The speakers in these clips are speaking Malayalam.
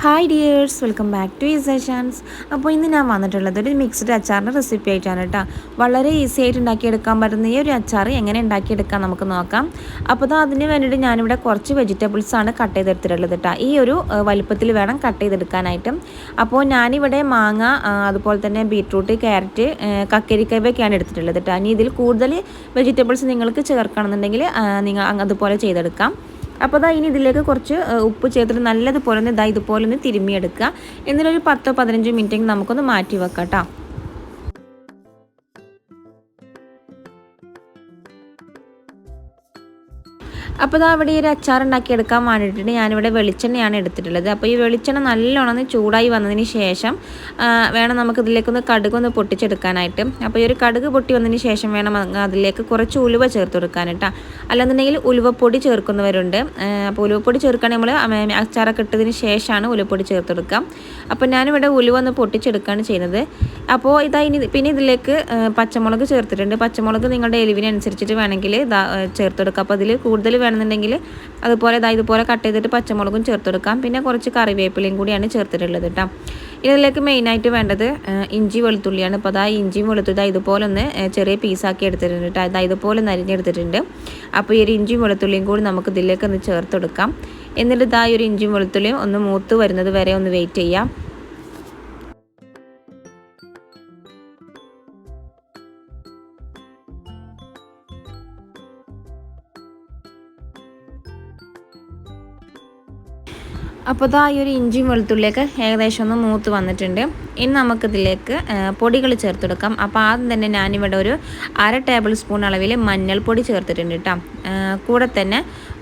Hi dears welcome back to ഈ സെഷൻസ് അപ്പോൾ ഇന്ന് ഞാൻ വന്നിട്ടുള്ളത് ഒരു മിക്സ്ഡ് അച്ചാറിന്റെ റെസിപ്പി ആയിട്ടാണ് കേട്ടോ. വളരെ ഈസി ആയിട്ട് ഉണ്ടാക്കിയെടുക്കാൻ പറ്റുന്ന ഈ ഒരു അച്ചാർ എങ്ങനെ ഉണ്ടാക്കിയെടുക്കാം നമുക്ക് നോക്കാം. അപ്പോൾ അത് അതിന് വേണ്ടിയിട്ട് ഞാനിവിടെ കുറച്ച് വെജിറ്റബിൾസാണ് കട്ട് ചെയ്തെടുത്തിട്ടുള്ളത് കേട്ടോ. ഈ ഒരു വലുപ്പത്തിൽ വേണം കട്ട് ചെയ്തെടുക്കാനായിട്ട്. അപ്പോൾ ഞാനിവിടെ മാങ്ങ അതുപോലെ തന്നെ ബീട്രൂട്ട് ക്യാരറ്റ് കക്കരിക്കവയൊക്കെയാണ് എടുത്തിട്ടുള്ളത് കേട്ടോ. ഇനി ഇതിൽ കൂടുതൽ വെജിറ്റബിൾസ് നിങ്ങൾക്ക് ചേർക്കണമെന്നുണ്ടെങ്കിൽ നിങ്ങൾ അതുപോലെ ചെയ്തെടുക്കാം. അപ്പോൾ അതാ ഇനി ഇതിലേക്ക് കുറച്ച് ഉപ്പ് ചേർത്തിട്ട് നല്ലതുപോലെ ഒന്ന് ഇതാ ഇതുപോലെ ഒന്ന് തിരുമ്മിയെടുക്കുക. എന്നിട്ടൊരു പത്തോ പതിനഞ്ചോ മിനിറ്റെങ്കിൽ നമുക്കൊന്ന് മാറ്റി വെക്കാം കേട്ടോ. അപ്പോൾ ഇതാ അവിടെ ഒരു അച്ചാർ ഉണ്ടാക്കി എടുക്കാൻ വേണ്ടിയിട്ട് ഞാനിവിടെ വെളിച്ചെണ്ണയാണ് എടുത്തിട്ടുള്ളത്. അപ്പോൾ ഈ വെളിച്ചെണ്ണ നല്ലോണം ചൂടായി വന്നതിന് ശേഷം വേണം നമുക്ക് ഇതിലേക്കൊന്ന് കടുകൊന്ന് പൊട്ടിച്ചെടുക്കാനായിട്ട്. അപ്പോൾ ഈ ഒരു കടുക് പൊട്ടി വന്നതിന് ശേഷം വേണം അതിലേക്ക് കുറച്ച് ഉലുവ ചേർത്ത് കൊടുക്കാനായിട്ട് അല്ലെന്നുണ്ടെങ്കിൽ ഉലുവപ്പൊടി ചേർക്കുന്നവരുണ്ട്. അപ്പോൾ ഉലുവപ്പൊടി ചേർക്കാൻ നമ്മൾ അച്ചാറൊക്കെ ഇട്ടതിന് ശേഷമാണ് ഉലുവപ്പൊടി ചേർത്ത് കൊടുക്കുക. അപ്പോൾ ഞാനിവിടെ ഉലുവ ഒന്ന് പൊട്ടിച്ചെടുക്കുകയാണ് ചെയ്യുന്നത്. അപ്പോൾ ഇതാ ഇനി പിന്നെ ഇതിലേക്ക് പച്ചമുളക് ചേർത്തിട്ടുണ്ട്. പച്ചമുളക് നിങ്ങളുടെ എരിവിനനുസരിച്ചിട്ട് വേണമെങ്കിൽ ഇതാ ചേർത്ത് കൊടുക്കുക. അപ്പോൾ അതിൽ കൂടുതൽ വേണമെന്നുണ്ടെങ്കിൽ അതുപോലെ ഇതാ ഇതുപോലെ കട്ട് ചെയ്തിട്ട് പച്ചമുളകും ചേർത്ത് കൊടുക്കാം പിന്നെ കുറച്ച് കറിവേപ്പിലയും കൂടിയാണ് ചേർത്തിട്ടുള്ളത് കേട്ടോ ഇതിലേക്ക് മെയിനായിട്ട് വേണ്ടത് ഇഞ്ചി വെളുത്തുള്ളിയാണ്. അപ്പോൾ അതാ ഇഞ്ചിയും വെളുത്തുള്ളി ഇതുപോലെ ഒന്ന് ചെറിയ പീസാക്കി എടുത്തിട്ടുണ്ട് കേട്ടോ അതായത് ഇതുപോലെ നരിഞ്ഞെടുത്തിട്ടുണ്ട്. അപ്പോൾ ഈ ഒരു ഇഞ്ചിയും വെളുത്തുള്ളിയും കൂടി നമുക്ക് ഇതിലേക്ക് ഒന്ന് ചേർത്ത് കൊടുക്കാം എന്നിട്ട് ഇതാ ഈ ഒരു ഇഞ്ചിയും വെളുത്തുള്ളിയും ഒന്ന് മൂത്ത് വരുന്നത് വരെ ഒന്ന് വെയിറ്റ് ചെയ്യാം. അപ്പോൾ ഇതാ ഈ ഒരു ഇഞ്ചിയും വെളുത്തുള്ളിയൊക്കെ ഏകദേശം ഒന്ന് മൂത്ത് വന്നിട്ടുണ്ട്. ഇനി നമുക്കിതിലേക്ക് പൊടികൾ ചേർത്തെടുക്കാം. അപ്പോൾ ആദ്യം തന്നെ ഞാനിവിടെ ഒരു അര ടേബിൾ സ്പൂൺ അളവിൽ മഞ്ഞൾപ്പൊടി ചേർത്തിട്ടുണ്ട് കേട്ടോ കൂടെ തന്നെ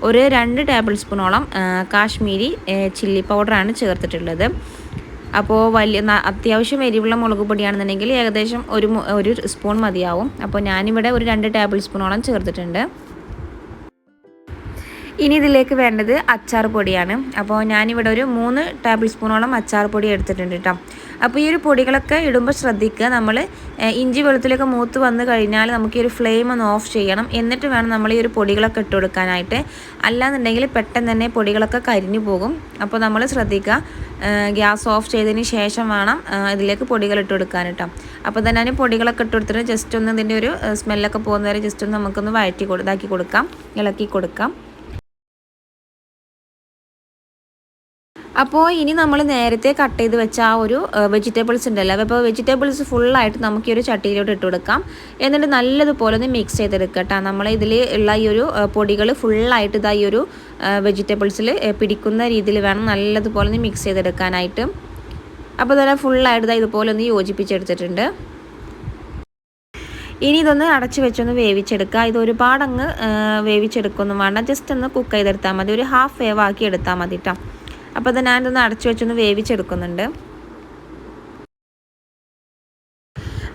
ഒരു രണ്ട് ടേബിൾ സ്പൂണോളം കാശ്മീരി ചില്ലി പൗഡറാണ് ചേർത്തിട്ടുള്ളത്. അപ്പോൾ വലിയ അത്യാവശ്യം എരിവുള്ള മുളക് പൊടിയാണെന്നുണ്ടെങ്കിൽ ഏകദേശം ഒരു ഒരു സ്പൂൺ മതിയാവും. അപ്പോൾ ഞാനിവിടെ ഒരു രണ്ട് ടേബിൾ സ്പൂണോളം ചേർത്തിട്ടുണ്ട്. ഇനി ഇതിലേക്ക് വേണ്ടത് അച്ചാർ പൊടിയാണ്. അപ്പോൾ ഞാനിവിടെ ഒരു മൂന്ന് ടേബിൾ സ്പൂണോളം അച്ചാർ പൊടി എടുത്തിട്ടുണ്ട് കേട്ടോ അപ്പോൾ ഈ ഒരു പൊടികളൊക്കെ ഇടുമ്പോൾ ശ്രദ്ധിക്കുക. നമ്മൾ ഇഞ്ചി വെളുത്തിലൊക്കെ മൂത്ത് വന്നു കഴിഞ്ഞാൽ നമുക്ക് ഈ ഒരു ഫ്ലെയിം ഒന്ന് ഓഫ് ചെയ്യണം. എന്നിട്ട് വേണം നമ്മൾ ഈ ഒരു പൊടികളൊക്കെ ഇട്ട് കൊടുക്കാനായിട്ട്. അല്ലാന്നുണ്ടെങ്കിൽ പെട്ടെന്ന് തന്നെ പൊടികളൊക്കെ കരിഞ്ഞു പോകും. അപ്പോൾ നമ്മൾ ശ്രദ്ധിക്കുക. ഗ്യാസ് ഓഫ് ചെയ്തതിന് ശേഷം വേണം ഇതിലേക്ക് പൊടികൾ ഇട്ട് കൊടുക്കാൻ കേട്ടോ അപ്പോൾ തന്നെ ഞാൻ പൊടികളൊക്കെ ഇട്ട് കൊടുത്തിട്ട് ജസ്റ്റ് ഒന്ന് ഇതിന്റെ ഒരു സ്മെല്ലൊക്കെ പോകുന്നവരെ ജസ്റ്റ് ഒന്ന് നമുക്കൊന്ന് വഴറ്റി ഇതാക്കി കൊടുക്കാം. ഇളക്കി കൊടുക്കാം. അപ്പോൾ ഇനി നമ്മൾ നേരത്തെ കട്ട് ചെയ്ത് വെച്ച ആ ഒരു വെജിറ്റബിൾസ് ഉണ്ടല്ലോ. അപ്പോൾ വെജിറ്റബിൾസ് ഫുള്ളായിട്ട് നമുക്ക് ഈ ഒരു ചട്ടിയിലോട്ട് ഇട്ട് കൊടുക്കാം. എന്നിട്ട് നല്ലതുപോലെ ഒന്ന് മിക്സ് ചെയ്തെടുക്കുക കേട്ടോ നമ്മൾ ഇതിൽ ഉള്ള ഈ ഒരു പൊടികൾ ഫുള്ളായിട്ട് ഇതാ ഈ ഒരു വെജിറ്റബിൾസിൽ പിടിക്കുന്ന രീതിയിൽ വേണം നല്ലതുപോലെ ഒന്ന് മിക്സ് ചെയ്തെടുക്കാനായിട്ട്. അപ്പോൾ തന്നെ ഫുള്ളായിട്ട് ഇതാ ഇതുപോലെ ഒന്ന് യോജിപ്പിച്ചെടുത്തിട്ടുണ്ട്. ഇനി ഇതൊന്ന് അടച്ചു വെച്ചൊന്ന് വേവിച്ചെടുക്കുക. ഇത് ഒരുപാടങ്ങ് വേവിച്ചെടുക്കൊന്നും വേണ്ട. ജസ്റ്റ് ഒന്ന് കുക്ക് ചെയ്തെടുത്താൽ മതി. ഒരു ഹാഫ് വേവ് ആക്കി എടുത്താൽ മതി കേട്ടോ അപ്പോൾ അത് ഞാനിതൊന്ന് അടച്ചു വെച്ചൊന്ന് വേവിച്ചെടുക്കുന്നുണ്ട്.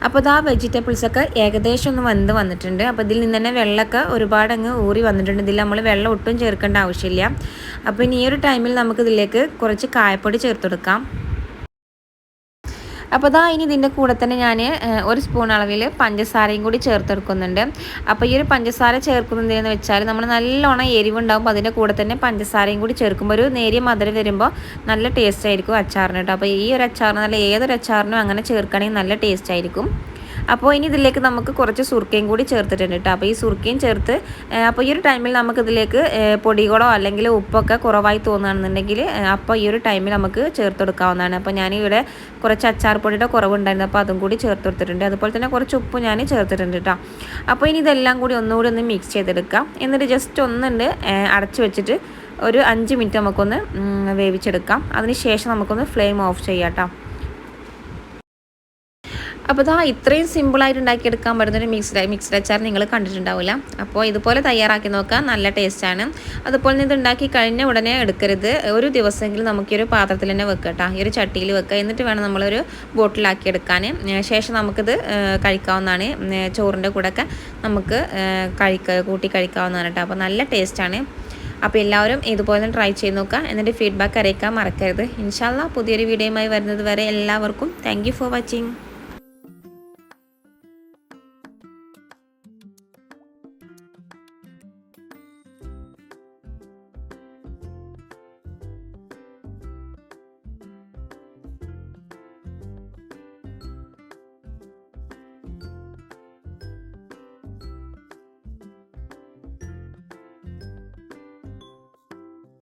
അപ്പോൾ ഇതാ വെജിറ്റബിൾസൊക്കെ ഏകദേശം ഒന്ന് വന്ന് വന്നിട്ടുണ്ട്. അപ്പോൾ ഇതിൽ നിന്ന് തന്നെ വെള്ളമൊക്കെ ഒരുപാട് അങ്ങ് ഊറി വന്നിട്ടുണ്ട്. ഇതിൽ നമ്മൾ വെള്ളം ഒട്ടും ചേർക്കേണ്ട ആവശ്യമില്ല. അപ്പോൾ ഇനി ഈ ഒരു ടൈമിൽ നമുക്കിതിലേക്ക് കുറച്ച് കായപ്പൊടി ചേർത്തെടുക്കാം അപ്പോൾ ഇതാ ഇനി ഇതിന്റെ കൂടെ തന്നെ ഞാൻ ഒരു സ്പൂൺ അളവിൽ പഞ്ചസാരയും കൂടി ചേർത്തെടുക്കുന്നുണ്ട്. അപ്പോൾ ഈ ഒരു പഞ്ചസാര ചേർക്കുന്നത് എന്ന് വെച്ചാൽ നമ്മൾ നല്ലോണം എരിവുണ്ടാകും അതിന്റെ കൂടെ തന്നെ പഞ്ചസാരയും കൂടി ചേർക്കുമ്പോൾ ഒരു നേരിയ മധുരം വരുമ്പോൾ നല്ല ടേസ്റ്റ് ആയിരിക്കും അച്ചാറിന് കേട്ടോ അപ്പോൾ ഈ ഒരു അച്ചാറിന് നല്ല ഏതൊരു അച്ചാറിനും അങ്ങനെ ചേർക്കുകയാണെങ്കിൽ നല്ല ടേസ്റ്റ് ആയിരിക്കും. അപ്പോൾ ഇനി ഇതിലേക്ക് നമുക്ക് കുറച്ച് സുർക്കയും കൂടി ചേർത്തിട്ടുണ്ട് കേട്ടോ. അപ്പോൾ ഈ സുർക്കയും ചേർത്ത് അപ്പോൾ ഈ ഒരു ടൈമിൽ നമുക്ക് ഇതിലേക്ക് പൊടികളോ അല്ലെങ്കിൽ ഉപ്പൊക്കെ കുറവായി തോന്നുകയാണെന്നുണ്ടെങ്കിൽ അപ്പോൾ ഈ ഒരു ടൈമിൽ നമുക്ക് ചേർത്ത് കൊടുക്കാവുന്നതാണ്. അപ്പോൾ ഞാനിവിടെ കുറച്ച് അച്ചാർ പൊടിയുടെ കുറവുണ്ടായിരുന്നു. അപ്പോൾ അതും കൂടി ചേർത്ത് കൊടുത്തിട്ടുണ്ട്. അതുപോലെ തന്നെ കുറച്ച് ഉപ്പ് ഞാൻ ചേർത്തിട്ടുണ്ട് കേട്ടോ. അപ്പോൾ ഇനി ഇതെല്ലാം കൂടി ഒന്നുകൂടി ഒന്ന് മിക്സ് ചെയ്തെടുക്കാം. എന്നിട്ട് ജസ്റ്റ് ഒന്നുണ്ട് അടച്ചു വെച്ചിട്ട് ഒരു അഞ്ച് മിനിറ്റ് നമുക്കൊന്ന് വേവിച്ചെടുക്കാം. അതിന് ശേഷം നമുക്കൊന്ന് ഫ്ലെയിം ഓഫ് ചെയ്യാം കേട്ടോ. അപ്പോൾ ഇതാ ഇത്രയും സിമ്പിളായിട്ട് ഉണ്ടാക്കിയെടുക്കാൻ പറ്റുന്നൊരു മിക്സ്ഡ് മിക്സ്ഡ് അച്ചാർ നിങ്ങൾ കണ്ടിട്ടുണ്ടാവില്ല. അപ്പോൾ ഇതുപോലെ തയ്യാറാക്കി നോക്കാം. നല്ല ടേസ്റ്റാണ് അതുപോലെ ഇത് ഉണ്ടാക്കി കഴിഞ്ഞ ഉടനെ എടുക്കരുത്. ഒരു ദിവസമെങ്കിലും നമുക്ക് ഈ ഒരു പാത്രത്തിൽ തന്നെ വെക്കുക കേട്ടോ ഈ ഒരു ചട്ടിയിൽ വെക്കുക എന്നിട്ട് വേണം നമ്മളൊരു ബോട്ടിലാക്കി എടുക്കാൻ. ശേഷം നമുക്കിത് കഴിക്കാവുന്നതാണ്. ചോറിന്റെ കൂടെയൊക്കെ നമുക്ക് കഴിക്ക കൂട്ടി കഴിക്കാവുന്നതാണ് കേട്ടോ അപ്പോൾ നല്ല ടേസ്റ്റാണ് അപ്പോൾ എല്ലാവരും ഇതുപോലെ ട്രൈ ചെയ്ത് നോക്കുക. എന്നിട്ട് ഫീഡ്ബാക്ക് അറിയിക്കാൻ മറക്കരുത്. ഇൻഷാല്ല പുതിയൊരു വീഡിയോയുമായി വരുന്നത് വരെ എല്ലാവർക്കും താങ്ക് ഫോർ വാച്ചിങ്